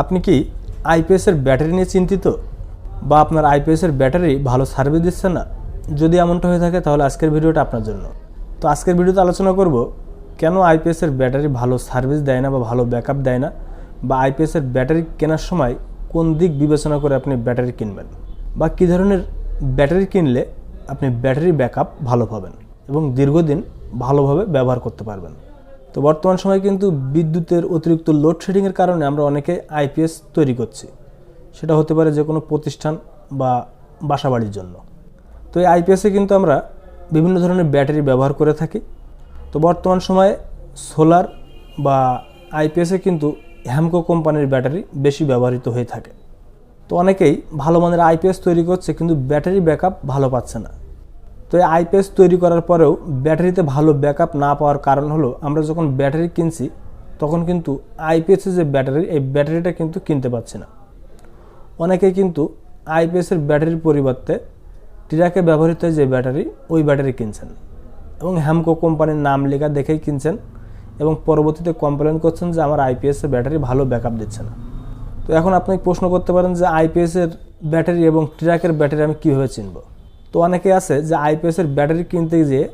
আপনি কি আইপিএসের ব্যাটারি নিয়ে চিন্তিত? বা আপনার আইপিএসের ব্যাটারি ভালো সার্ভিস দিচ্ছে না? যদি এমনটা হয়ে থাকে তাহলে আজকের ভিডিওটা আপনার জন্য। তো আজকের ভিডিওতে আলোচনা করব, কেন আইপিএসের ব্যাটারি ভালো সার্ভিস দেয় না বা ভালো ব্যাকআপ দেয় না? বা আইপিএসের ব্যাটারি কেনার সময় কোন দিক বিবেচনা করে আপনি ব্যাটারি কিনবেন? বা কী ধরনের ব্যাটারি কিনলে আপনি ব্যাটারি ব্যাকআপ ভালো পাবেন? এবং দীর্ঘদিন ভালোভাবে ব্যবহার করতে পারবেন। তো বর্তমান সময়ে কিন্তু বিদ্যুতের অতিরিক্ত লোডশেডিংয়ের কারণে আমরা অনেকে আইপিএস তৈরি করছি। সেটা হতে পারে যে কোনো প্রতিষ্ঠান বা বাসাবাড়ির জন্য। তো এই আইপিএসে কিন্তু আমরা বিভিন্ন ধরনের ব্যাটারি ব্যবহার করে থাকি। তো বর্তমান সময়ে সোলার বা আইপিএসে কিন্তু হ্যামকো কোম্পানির ব্যাটারি বেশি ব্যবহৃত হয়ে থাকে। তো অনেকেই ভালো মানের আইপিএস তৈরি করছে, কিন্তু ব্যাটারি ব্যাকআপ ভালো পাচ্ছে না। তো এই আইপিএস তৈরি করার পরেও ব্যাটারিতে ভালো ব্যাকআপ না পাওয়ার কারণ হলো আমরা যখন ব্যাটারি কিনছি, তখন কিন্তু আইপিএসের যে ব্যাটারি, এই ব্যাটারিটা কিন্তু কিনতে পাচ্ছি না। অনেকেই কিন্তু আইপিএসের ব্যাটারির পরিবর্তে টিরাকে ব্যবহৃত যে ব্যাটারি, ওই ব্যাটারি কিনছেন এবং হ্যামকো কোম্পানির নাম লেখা দেখেই কিনছেন এবং পরবর্তীতে কমপ্লেন করছেন যে আমার আইপিএসের ব্যাটারি ভালো ব্যাকআপ দিচ্ছে না। তো এখন আপনি প্রশ্ন করতে পারেন যে আইপিএসের ব্যাটারি এবং ট্রাকের ব্যাটারি আমি কীভাবে চিনব? তো অনেকে আছে যে আইপিএসের ব্যাটারি কিনতে গিয়ে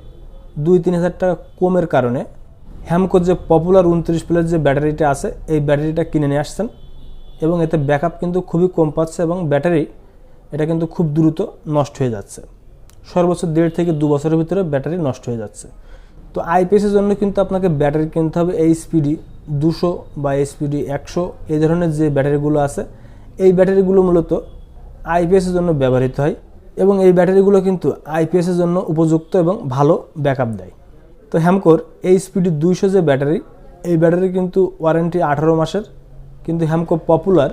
দুই তিন হাজার টাকা কমের কারণে হ্যামকোর যে পপুলার উনত্রিশ প্লেট যে ব্যাটারিটা আছে, এই ব্যাটারিটা কিনে নিয়ে আসছেন এবং এতে ব্যাকআপ কিন্তু খুবই কম পাচ্ছে এবং ব্যাটারি এটা কিন্তু খুব দ্রুত নষ্ট হয়ে যাচ্ছে। সর্বোচ্চ দেড় থেকে দু বছরের ভিতরে ব্যাটারি নষ্ট হয়ে যাচ্ছে। তো আইপিএসের জন্য কিন্তু আপনাকে ব্যাটারি কিনতে হবে এই এইচপিডি দুশো বা এইচপিডি একশো, এই ধরনের যে ব্যাটারিগুলো আছে, এই ব্যাটারিগুলো মূলত আইপিএসের জন্য ব্যবহৃত হয়। এবং এই ব্যাটারিগুলো কিন্তু আইপিএসের জন্য উপযুক্ত এবং ভালো ব্যাকআপ দেয়। তো হ্যামকোর এই এইচপিডি দুইশো যে ব্যাটারি, এই ব্যাটারি কিন্তু ওয়ারেন্টি আঠারো মাসের, কিন্তু হ্যামকো পপুলার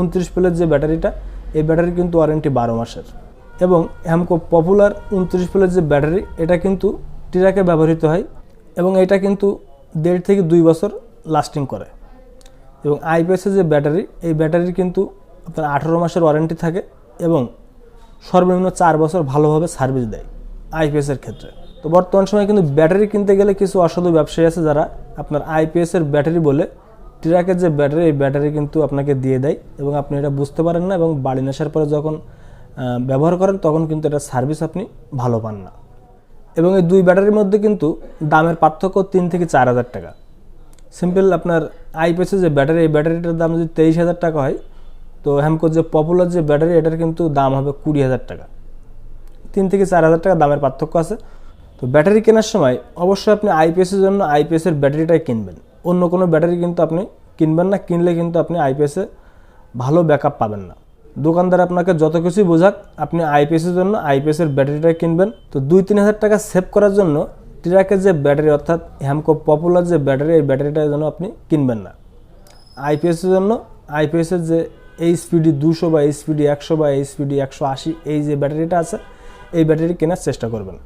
উনত্রিশ প্লেট যে ব্যাটারিটা, এই ব্যাটারি কিন্তু ওয়ারেন্টি বারো মাসের। এবং হ্যামকো পপুলার উনত্রিশ প্লেট যে ব্যাটারি, এটা কিন্তু টিরাকে ব্যবহৃত হয় এবং এটা কিন্তু দেড় থেকে দুই বছর লাস্টিং করে। এবং আইপিএসের যে ব্যাটারি, এই ব্যাটারির কিন্তু আপনার আঠারো মাসের ওয়ারেন্টি থাকে এবং সর্বনিম্ন চার বছর ভালোভাবে সার্ভিস দেয় আইপিএসের ক্ষেত্রে। তো বর্তমান সময়ে কিন্তু ব্যাটারি কিনতে গেলে কিছু অসাধু ব্যবসায়ী আছে যারা আপনার আইপিএসের ব্যাটারি বলে ট্রাকের যে ব্যাটারি এই ব্যাটারি কিন্তু আপনাকে দিয়ে দেয় এবং আপনি এটা বুঝতে পারেন না এবং বাড়ি নেশার পরে যখন ব্যবহার করেন তখন কিন্তু এটা সার্ভিস আপনি ভালো পান না। এবং এই দুই ব্যাটারির মধ্যে কিন্তু দামের পার্থক্য তিন থেকে চার হাজার টাকা। সিম্পল আপনার আইপিএসের যে ব্যাটারি এই ব্যাটারিটার দাম যদি তেইশ হাজার টাকা হয় তো হ্যামকোর যে পপুলার যে ব্যাটারি এটার কিন্তু দাম হবে কুড়ি হাজার টাকা। তিন থেকে চার হাজার টাকা দামের পার্থক্য আছে। তো ব্যাটারি কেনার সময় অবশ্যই আপনি আইপিএসের জন্য আইপিএসের ব্যাটারিটাই কিনবেন। অন্য কোনো ব্যাটারি কিন্তু আপনি কিনবেন না, কিনলে কিন্তু আপনি আইপিএসে ভালো ব্যাকআপ পাবেন না। দোকানদার আপনাকে যত কিছুই বোঝাক, আপনি আইপিএসের জন্য আইপিএসের ব্যাটারিটাই কিনবেন। তো দুই তিন হাজার টাকা সেভ করার জন্য ট্রাকের যে ব্যাটারি অর্থাৎ হ্যামকো পপুলার যে ব্যাটারি এই ব্যাটারিটার জন্য আপনি কিনবেন না। আইপিএসের জন্য আইপিএসের যে এইচপিডি দুশো বা এইচপিডি একশো বা এইচপিডি একশো আশি, এই যে ব্যাটারিটা আছে, এই ব্যাটারি কেনার চেষ্টা করবেন।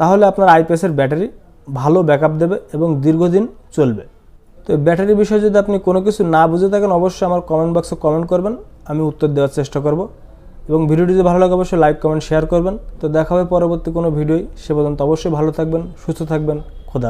তাহলে আপনার আইপিএসের ব্যাটারি ভালো ব্যাকআপ দেবে এবং দীর্ঘদিন চলবে। তো এই ব্যাটারি বিষয়ে যদি আপনি কোনো কিছু না বুঝে থাকেন, অবশ্যই আমার কমেন্ট বক্সে কমেন্ট করবেন, আমি উত্তর দেওয়ার চেষ্টা করব। এবং ভিডিওটি যদি ভালো লাগে, অবশ্যই লাইক কমেন্ট শেয়ার করবেন। তো দেখা হবে পরবর্তী কোনো ভিডিওই সে পর্যন্ত অবশ্যই ভালো থাকবেন, সুস্থ থাকবেন, খোদা